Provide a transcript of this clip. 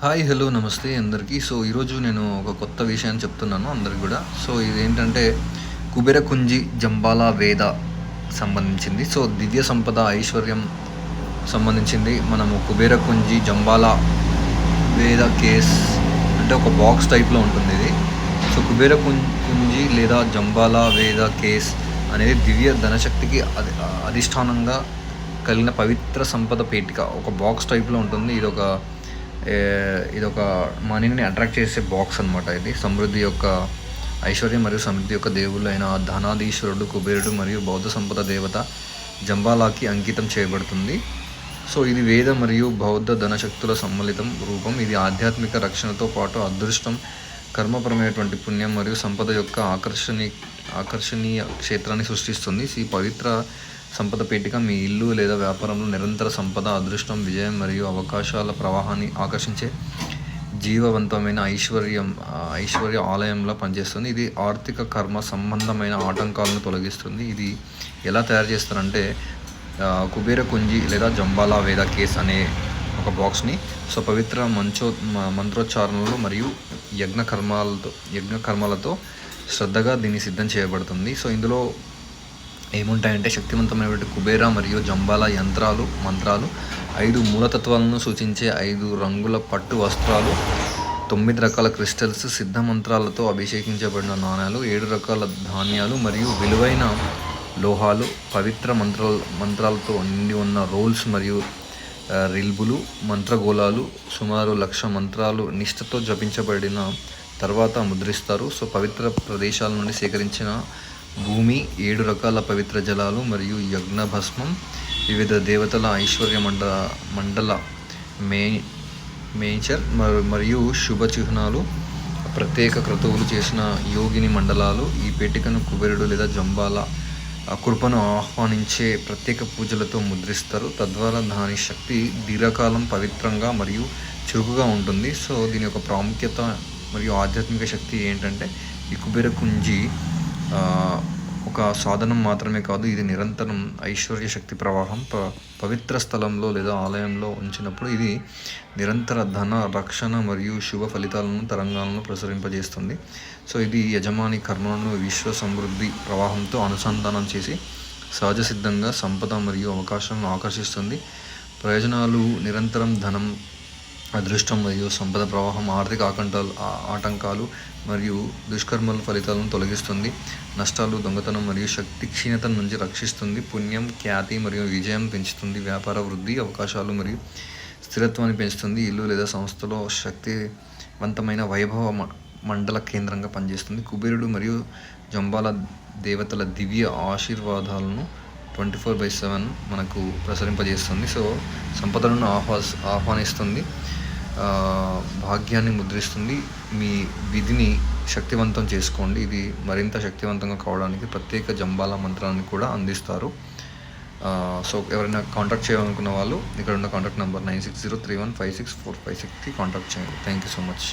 Hi hello నమస్తే అందరికీ. So ఈరోజు నేను ఒక కొత్త విషయాన్ని చెప్తున్నాను అందరికి కూడా. సో ఇది ఏంటంటే కుబేర కుంజి జంబాలా వేద సంబంధించింది. సో దివ్య సంపద ఐశ్వర్యం సంబంధించింది. మనము కుబేర కుంజి జంబాలా వేద కేస్ అంటే ఒక బాక్స్ టైప్లో ఉంటుంది ఇది. సో కుబేర కుంజి లేదా జంబాలా వేద కేస్ అనేది దివ్య ధనశక్తికి అధి అధిష్టానంగా కలిగిన పవిత్ర సంపద పేటిక. ఒక బాక్స్ టైప్లో ఉంటుంది. ఇది ఒక ఇది ఒక మనీని అట్రాక్ట్ చేసే బాక్స్ అన్నమాట ఇది. సమృద్ధి యొక్క ఐశ్వర్యం మరియు సమృద్ధి యొక్క దేవుళ్ళు అయిన ధనాధీశ్వరుడు కుబేరుడు మరియు బౌద్ధ సంపద దేవత జంబాలాకి అంకితం చేయబడుతుంది. సో ఇది వేద మరియు బౌద్ధ ధనశక్తుల సమ్మిళితం రూపం. ఇది ఆధ్యాత్మిక రక్షణతో పాటు అదృష్టం కర్మపరమైనటువంటి పుణ్యం మరియు సంపద యొక్క ఆకర్షణీ ఆకర్షణీయ క్షేత్రాన్ని సృష్టిస్తుంది. ఈ పవిత్ర సంపద పేటిక మీ ఇల్లు లేదా వ్యాపారంలో నిరంతర సంపద అదృష్టం విజయం మరియు అవకాశాల ప్రవాహాన్ని ఆకర్షించే జీవవంతమైన ఐశ్వర్యం ఐశ్వర్య ఆలయంలో పనిచేస్తుంది. ఇది ఆర్థిక కర్మ సంబంధమైన ఆటంకాలను తొలగిస్తుంది. ఇది ఎలా తయారు చేస్తారంటే కుబేర కుంజి లేదా జంబాలా వేద కేస్ అనే ఒక బాక్స్ని సో పవిత్ర మంచో మ- మంత్రోచ్చారణలు మరియు యజ్ఞ కర్మాలతో యజ్ఞ కర్మాలతో శ్రద్ధగా దీన్ని సిద్ధం చేయబడుతుంది. సో ఇందులో ఏముంటాయంటే శక్తివంతమైనటువంటి కుబేర మరియు జంబాల యంత్రాలు మంత్రాలు ఐదు మూలతత్వాలను సూచించే ఐదు రంగుల పట్టు వస్త్రాలు తొమ్మిది రకాల క్రిస్టల్స్ సిద్ధ మంత్రాలతో అభిషేకించబడిన నాణాలు ఏడు రకాల ధాన్యాలు మరియు విలువైన లోహాలు పవిత్ర మంత్రాల మంత్రాలతో నిండి ఉన్న రోల్స్ మరియు రిల్బులు మంత్రగోళాలు సుమారు లక్ష మంత్రాలు నిష్ఠతో జపించబడిన తర్వాత ముద్రిస్తారు. సో పవిత్ర ప్రదేశాల నుండి సేకరించిన భూమి ఏడు రకాల పవిత్ర జలాలు మరియు యజ్ఞ భస్మం వివిధ దేవతల ఐశ్వర్య మండ మండల మే మేచర్ మరియు శుభ చిహ్నాలు ప్రత్యేక క్రతువులు చేసిన యోగిని మండలాలు ఈ పేటికను కుబేరుడు లేదా జంబాల కృపను ఆహ్వానించే ప్రత్యేక పూజలతో ముద్రిస్తారు. తద్వారా దాని శక్తి దీర్ఘకాలం పవిత్రంగా మరియు చురుకుగా ఉంటుంది. సో దీని యొక్క ప్రాముఖ్యత మరియు ఆధ్యాత్మిక శక్తి ఏంటంటే ఈ కుబేర కుంజి ఒక సాధనం మాత్రమే కాదు ఇది నిరంతరం ఐశ్వర్య శక్తి ప్రవాహం ప పవిత్ర స్థలంలో లేదా ఆలయంలో ఉంచినప్పుడు ఇది నిరంతర ధన రక్షణ మరియు శుభ ఫలితాలను తరంగాలను ప్రసరింపజేస్తుంది. సో ఇది యజమాని కర్మలను విశ్వ సమృద్ధి ప్రవాహంతో అనుసంధానం చేసి సహజ సిద్ధంగా సంపద మరియు అవకాశాలను ఆకర్షిస్తుంది. ప్రయోజనాలు నిరంతరం ధనం అదృష్టం మరియు సంపద ప్రవాహం ఆర్థిక ఆకంఠాలు ఆటంకాలు మరియు దుష్కర్మల ఫలితాలను తొలగిస్తుంది. నష్టాలు దొంగతనం మరియు శక్తి క్షీణత నుంచి రక్షిస్తుంది. పుణ్యం ఖ్యాతి మరియు విజయం పెంచుతుంది. వ్యాపార వృద్ధి అవకాశాలు మరియు స్థిరత్వాన్ని పెంచుతుంది. ఇల్లు లేదా సంస్థలో శక్తివంతమైన వైభవ మ- మండల కేంద్రంగా పనిచేస్తుంది. కుబేరుడు మరియు జంబాల దేవతల దివ్య ఆశీర్వాదాలను ట్వంటీ ఫోర్ బై సెవెన్ మనకు ప్రసరింపజేస్తుంది. సో సంపదలను ఆహ్వాస్ ఆహ్వానిస్తుంది. భాగ్యాన్ని ముద్రిస్తుంది. మీ విధిని శక్తివంతం చేసుకోండి. ఇది మరింత శక్తివంతంగా కావడానికి ప్రత్యేక జంబాల మంత్రాన్ని కూడా అందిస్తారు. సో ఎవరైనా కాంటాక్ట్ చేయాలనుకున్న వాళ్ళు ఇక్కడ ఉన్న contact number nine six zero three one five six four five సిక్స్కి కాంటాక్ట్ చేయండి. Thank you so much.